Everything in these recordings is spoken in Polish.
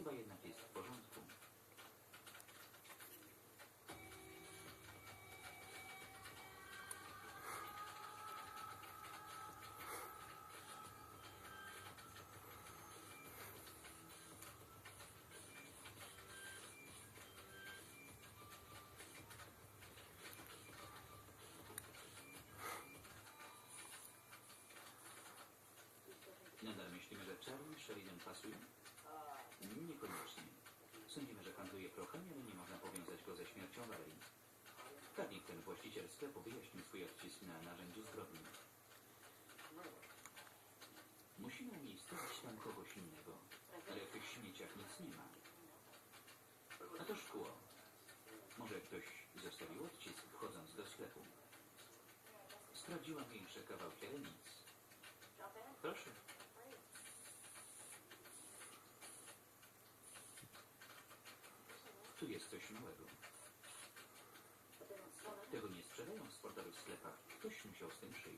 Chyba jednak jest w porządku. Nadal myślimy, że czarny pasuje? Wskaźnik ten właściciel sklepu wyjaśnił swój odcisk na narzędziu zbrodni. Musimy umiejscowić tam kogoś innego, ale w tych śmieciach nic nie ma. A to szkło. Może ktoś zostawił odcisk wchodząc do sklepu. Sprawdziłam większe kawałki, ale nic. Proszę. Tu jest coś małego. Justin.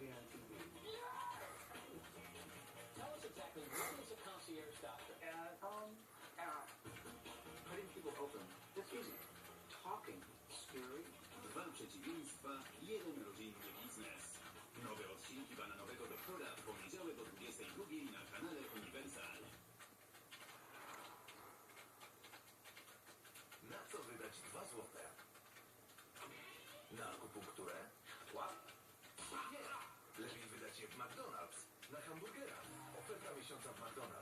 হবে আর কি księdza Bardona.